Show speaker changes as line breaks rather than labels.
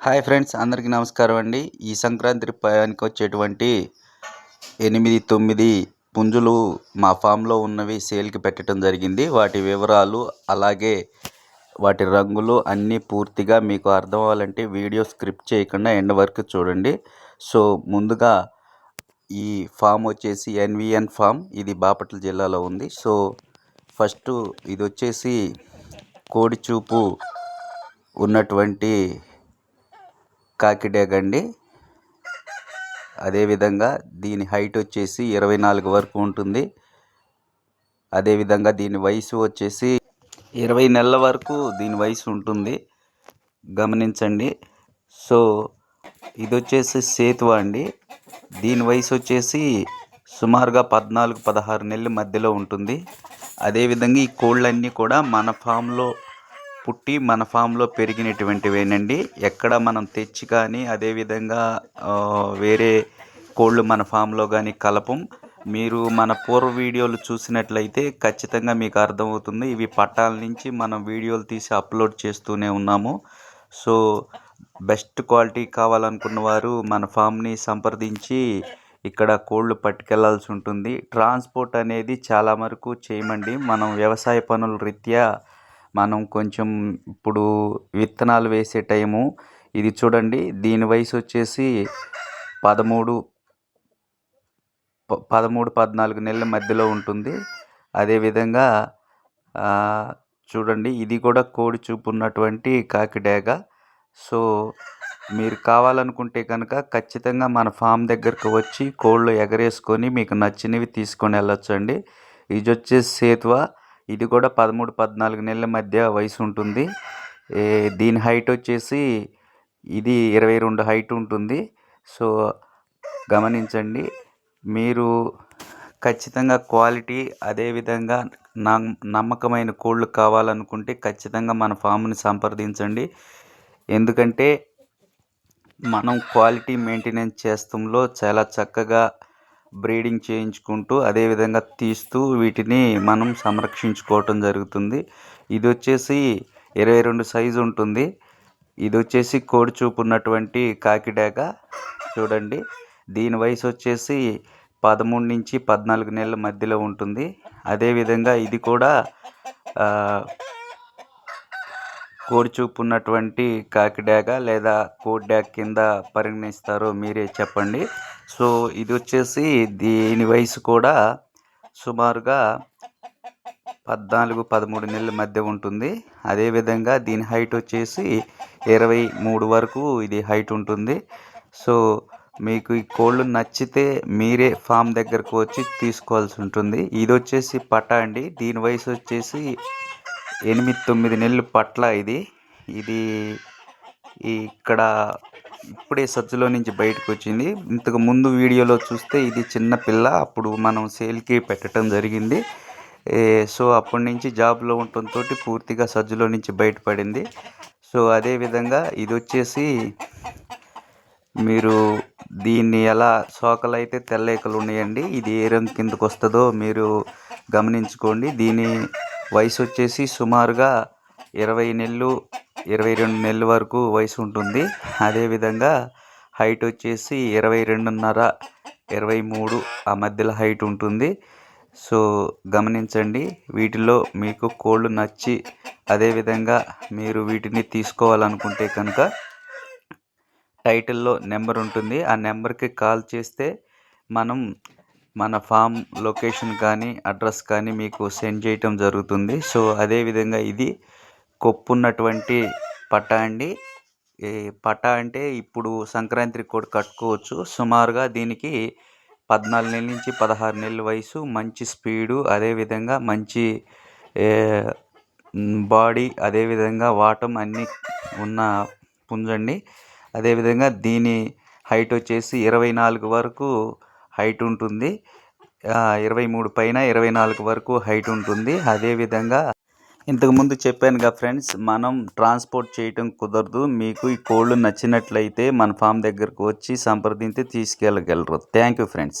Hi friends అందరికీ నమస్కారం అండి. ఈ సంక్రాంతి పయానికి వచ్చేటువంటి ఎనిమిది తొమ్మిది పుంజులు మా ఫామ్లో ఉన్నవి సేల్కి పెట్టడం జరిగింది. వాటి వివరాలు అలాగే వాటి రంగులు అన్నీ పూర్తిగా మీకు అర్థం అవ్వాలంటే వీడియో స్క్రిప్ట్ చేయకుండా ఎండ్ వరకు చూడండి. సో ముందుగా ఈ ఫామ్ వచ్చేసి ఎన్విఎన్ ఫామ్. ఇది బాపట్ల జిల్లాలో ఉంది. సో ఫస్ట్ ఇది వచ్చేసి కోడిచూపు ఉన్నటువంటి కాకిడేగ అండి అదేవిధంగా దీని హైట్ వచ్చేసి ఇరవై నాలుగు వరకు ఉంటుంది. అదేవిధంగా దీని వయసు వచ్చేసి ఇరవై నెలల వరకు దీని వయసు ఉంటుంది. గమనించండి. సో ఇది వచ్చేసి సేతువ అండి. దీని వయసు వచ్చేసి సుమారుగా పద్నాలుగు పదహారు నెలల మధ్యలో ఉంటుంది. అదేవిధంగా ఈ కోళ్ళన్నీ కూడా మన ఫామ్లో పుట్టి మన ఫామ్లో పెరిగినటువంటివేనండి. ఎక్కడ మనం తెచ్చి కానీ అదేవిధంగా వేరే కోళ్ళు మన ఫామ్లో కానీ కలపం. మీరు మన పూర్వ వీడియోలు చూసినట్లయితే ఖచ్చితంగా మీకు అర్థమవుతుంది. ఇవి పట్టాల నుంచి మనం వీడియోలు తీసి అప్లోడ్ చేస్తూనే ఉన్నాము. సో బెస్ట్ క్వాలిటీ కావాలనుకున్న వారు మన ఫామ్ని సంప్రదించి ఇక్కడ కోళ్ళు పట్టుకెళ్ళాల్సి ఉంటుంది. ట్రాన్స్పోర్ట్ అనేది చాలా వరకు చేయమండి. మనం వ్యవసాయ పనుల రీత్యా మనం కొంచెం ఇప్పుడు విత్తనాలు వేసే టైము. ఇది చూడండి దీని వయసు వచ్చేసి పదమూడు ప- పదమూడు పద్నాలుగు నెలల మధ్యలో ఉంటుంది. అదేవిధంగా చూడండి ఇది కూడా కోడి చూపు ఉన్నటువంటి కాకిడేగ సో మీరు కావాలనుకుంటే కనుక ఖచ్చితంగా మన ఫామ్ దగ్గరకు వచ్చి కోళ్ళు ఎగరేసుకొని మీకు నచ్చినవి తీసుకొని వెళ్ళొచ్చు అండి ఇది వచ్చేసి సేతువ. ఇది కూడా పదమూడు పద్నాలుగు నెలల మధ్య వయసు ఉంటుంది. దీని హైట్ వచ్చేసి ఇది ఇరవై రెండు హైట్ ఉంటుంది. సో గమనించండి. మీరు ఖచ్చితంగా క్వాలిటీ అదేవిధంగా నం- నమ్మకమైన కోళ్ళు కావాలనుకుంటే ఖచ్చితంగా మన ఫామ్ని సంప్రదించండి. ఎందుకంటే మనం క్వాలిటీ మెయింటెనెన్స్ చేస్తంలో చాలా చక్కగా బ్రీడింగ్ చేయించుకుంటూ అదేవిధంగా తీస్తూ వీటిని మనం సంరక్షించుకోవటం జరుగుతుంది. ఇది వచ్చేసి ఇరవై రెండు సైజు ఉంటుంది. ఇది వచ్చేసి కోడి చూపు ఉన్నటువంటి కాకిడాక చూడండి. దీని వయసు వచ్చేసి పదమూడు నుంచి పద్నాలుగు నెలల మధ్యలో ఉంటుంది. అదేవిధంగా ఇది కూడా ఆ, కోడి ఉన్నటువంటి కాకిడాక లేదా కోడిడాక కింద పరిగణిస్తారో మీరే చెప్పండి. సో ఇది వచ్చేసి దీని వయసు కూడా సుమారుగా పద్నాలుగు పదమూడు నెలల మధ్య ఉంటుంది. అదేవిధంగా దీని హైట్ వచ్చేసి ఇరవై మూడు వరకు ఇది హైట్ ఉంటుంది. సో మీకు ఈ కోళ్ళు నచ్చితే మీరే ఫామ్ దగ్గరకు వచ్చి తీసుకోవాల్సి ఉంటుంది. ఇది వచ్చేసి పట అండి. దీని వయసు వచ్చేసి ఎనిమిది తొమ్మిది నెలలు పట్ల ఇది. ఇది ఇక్కడ ఇప్పుడే సజ్జలో నుంచి బయటకు వచ్చింది. ఇంతకు ముందు వీడియోలో చూస్తే ఇది చిన్న పిల్ల అప్పుడు మనం సేల్కి పెట్టడం జరిగింది. సో అప్పటి నుంచి జాబ్లో ఉండటంతో పూర్తిగా సజ్జలో నుంచి బయటపడింది. సో అదేవిధంగా ఇది వచ్చేసి మీరు దీన్ని ఎలా సోకలైతే తెల్లేకలు ఉన్నాయండి ఇది ఏ రంగు కిందకు వస్తుందో మీరు గమనించుకోండి. దీని వయసు వచ్చేసి సుమారుగా ఇరవై నెలలు ఇరవై రెండు నెలల వరకు వయసు ఉంటుంది అదేవిధంగా హైట్ వచ్చేసి ఇరవై రెండున్నర ఇరవై మూడు ఆ మధ్యలో హైట్ ఉంటుంది సో గమనించండి వీటిలో మీకు కోళ్ళు నచ్చి అదేవిధంగా మీరు వీటిని తీసుకోవాలనుకుంటే కనుక టైటిల్లో నెంబర్ ఉంటుంది ఆ నెంబర్కి కాల్ చేస్తే మనం మన ఫామ్ లొకేషన్ కానీ అడ్రస్ కానీ మీకు సెండ్ చేయటం జరుగుతుంది. సో అదేవిధంగా ఇది కొప్పున్నటువంటి పట్టా అండి. ఈ పట్టా అంటే ఇప్పుడు సంక్రాంతి కూడా కట్టుకోవచ్చు. సుమారుగా దీనికి పద్నాలుగు నెలల నుంచి పదహారు నెలల వయసు మంచి స్పీడు అదేవిధంగా మంచి బాడీ అదేవిధంగా వాటం అన్నీ ఉన్న పుంజండి. అదేవిధంగా దీని హైట్ వచ్చేసి ఇరవై నాలుగు వరకు హైట్ ఉంటుంది. ఇరవై మూడు పైన ఇరవై నాలుగు వరకు హైట్ ఉంటుంది. అదేవిధంగా ఇంతకుముందు చెప్పానుగా ఫ్రెండ్స్ మనం ట్రాన్స్పోర్ట్ చేయటం కుదరదు. మీకు ఈ కోళ్ళు నచ్చినట్లయితే మన ఫామ్ దగ్గరకు వచ్చి సంప్రదించి తీసుకెళ్ళగలరు. Thank you friends.